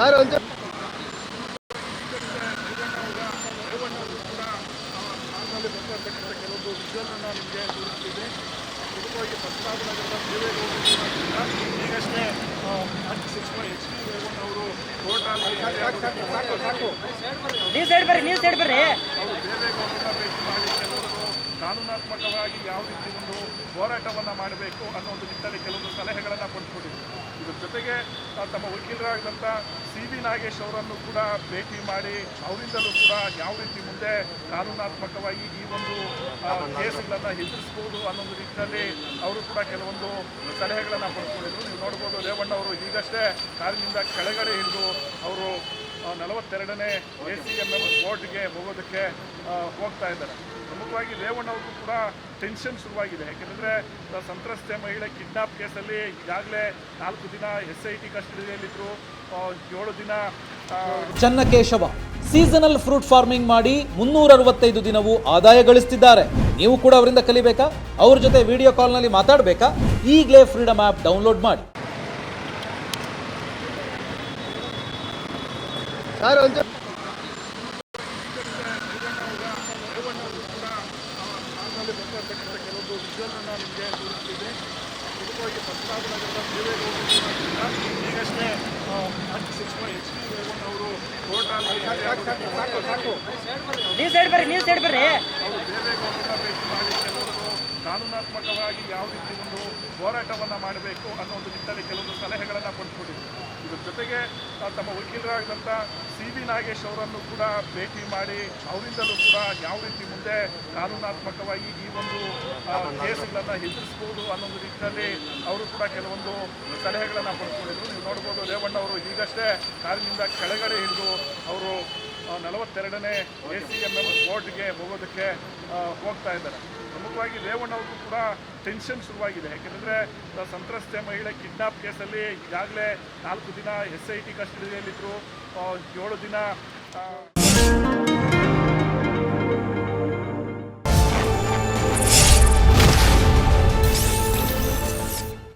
Sir ಒಂದು ಕೆಲವೊಂದು ನಿಮಗೆ ರೇವಣ್ಣವರು ಕೋರ್ಟಲ್ಲಿ ನೀವು ಸೈಡ್ ಬರ್ರಿ ನೀವು ಸೈಡ್ ಬರ್ರಿ. ಅವರು ಕಾನೂನಾತ್ಮಕವಾಗಿ ಯಾವ ರೀತಿ ಒಂದು ಹೋರಾಟವನ್ನು ಮಾಡಬೇಕು ಅನ್ನೋ ಒಂದು ನಿಟ್ಟಿನಲ್ಲಿ ಕೆಲವೊಂದು ಸಲಹೆಗಳನ್ನು ಪಡೆದುಕೊಂಡಿದ್ರು ಇದ್ರ ಜೊತೆಗೆ ತಮ್ಮ ವಕೀಲರಾಗಿದ್ದಂಥ ಸಿ ವಿ ನಾಗೇಶ್ ಅವರನ್ನು ಕೂಡ ಭೇಟಿ ಮಾಡಿ ಅವರಿಂದಲೂ ಕೂಡ ಯಾವ ರೀತಿ ಮುಂದೆ ಕಾನೂನಾತ್ಮಕವಾಗಿ ಈ ಒಂದು ಕೇಸುಗಳನ್ನು ಎದುರಿಸ್ಬೋದು ಅನ್ನೋ ಒಂದು ನಿಟ್ಟಿನಲ್ಲಿ ಅವರು ಕೂಡ ಕೆಲವೊಂದು ಸಲಹೆಗಳನ್ನು ಪಡೆದುಕೊಂಡಿದ್ರು ನೀವು ನೋಡ್ಬೋದು ರೇವಣ್ಣ ಅವರು ಈಗಷ್ಟೇ ಕಾರಿನಿಂದ ಕೆಳಗಡೆ ಹಿಡಿದು ಅವರು ನಲವತ್ತೆರಡನೇ ಎ ಸಿ ಎಂ ಎಂ ಕೋರ್ಟ್ಗೆ ಹೋಗೋದಕ್ಕೆ ಹೋಗ್ತಾ ಇದ್ದಾರೆ. ಪ್ರಮುಖವಾಗಿ ರೇವಣ್ಣ ಅವ್ರಿಗೂ ಕೂಡ ಟೆನ್ಷನ್ ಶುರುವಾಗಿದೆ. ಯಾಕೆಂದರೆ ಸಂತ್ರಸ್ತೆ ಮಹಿಳೆ ಕಿಡ್ನಾಪ್ ಕೇಸಲ್ಲಿ ಈಗಾಗಲೇ ನಾಲ್ಕು ದಿನ ಎಸ್ ಐ ಟಿ ಕಸ್ಟಡಿಯಲ್ಲಿದ್ದರು ಏಳು ದಿನ ಚನ್ನಕೇಶವ ಸೀಸನಲ್ ಫ್ರೂಟ್ ಫಾರ್ಮಿಂಗ್ ಮಾಡಿ ಮುನ್ನೂರ ಅರವತ್ತೈದು ದಿನವೂ ಆದಾಯ ಗಳಿಸ್ತಿದ್ದಾರೆ. ನೀವು ಕೂಡ ಅವರಿಂದ ಕಲಿಬೇಕಾ? ಅವ್ರ ಜೊತೆ ವಿಡಿಯೋ ಕಾಲ್ನಲ್ಲಿ ಮಾತಾಡಬೇಕಾ? ಈಗಲೇ ಫ್ರೀಡಮ್ ಆ್ಯಪ್ ಡೌನ್ಲೋಡ್ ಮಾಡಿ. ನಿಮಗೆ ತೋರಿಸ್ತಿದ್ದೆ ಮುಖ್ಯವಾಗಿ ದೇವೇಗೌಡರಿಂದ ಈಗಷ್ಟೇ ಸಿಕ್ಸ್ ಎಚ್ ಡಿ ನೀವು ಸೈಡ್ ಬರ್ರಿ ನೀವು ಸೈಡ್ ಬರ್ರಿ. ಅವರು ದೇವೇಗೌಡರನ್ನ ಭೇಟಿ ಮಾಡಿ ಕೆಲವರು ಕಾನೂನಾತ್ಮಕವಾಗಿ ಯಾವ ರೀತಿ ಒಂದು ಹೋರಾಟವನ್ನು ಮಾಡಬೇಕು ಅನ್ನೋ ಒಂದು ನಿಟ್ಟಲ್ಲಿ ಕೆಲವೊಂದು ಸಲಹೆಗಳನ್ನು ಇದ್ರ ಜೊತೆಗೆ ತಮ್ಮ ವಕೀಲರಾಗಿದ್ದಂಥ ಸಿ ವಿ ನಾಗೇಶ್ ಅವರನ್ನು ಕೂಡ ಭೇಟಿ ಮಾಡಿ ಅವರಿಂದಲೂ ಕೂಡ ಯಾವ ರೀತಿ ಮುಂದೆ ಕಾನೂನಾತ್ಮಕವಾಗಿ ಈ ಒಂದು ಕೇಸ್ಗಳನ್ನು ಎದುರಿಸ್ಬೋದು ಅನ್ನೋ ಒಂದು ನಿಟ್ಟಿನಲ್ಲಿ ಅವರು ಕೂಡ ಕೆಲವೊಂದು ಸಲಹೆಗಳನ್ನು ಪಡ್ಕೊಂಡಿದ್ರು. ನೀವು ನೋಡ್ಬೋದು ರೇವಣ್ಣ ಅವರು ಈಗಷ್ಟೇ ಕಾರಿನಿಂದ ಕೆಳಗಡೆ ಇಳಿದು ಅವರು ನಲವತ್ತೆರಡನೇ ಎ ಸಿ ಎಂ ಎಂ ಕೋರ್ಟ್ಗೆ ಹೋಗೋದಕ್ಕೆ ಹೋಗ್ತಾ ಇದ್ದಾರೆ. ಪ್ರಮುಖವಾಗಿ ರೇವಣ್ಣ ಕೂಡ ಟೆನ್ಷನ್ ಶುರುವಾಗಿದೆ. ಯಾಕೆಂದರೆ ಸಂತ್ರಸ್ತೆ ಮಹಿಳೆ ಕಿಡ್ನಾಪ್ ಕೇಸಲ್ಲಿ ಈಗಾಗಲೇ ನಾಲ್ಕು ದಿನ ಎಸ್ ಐ ಟಿ ಕಸ್ಟಡಿಯಲ್ಲಿದ್ದರು ಏಳು ದಿನ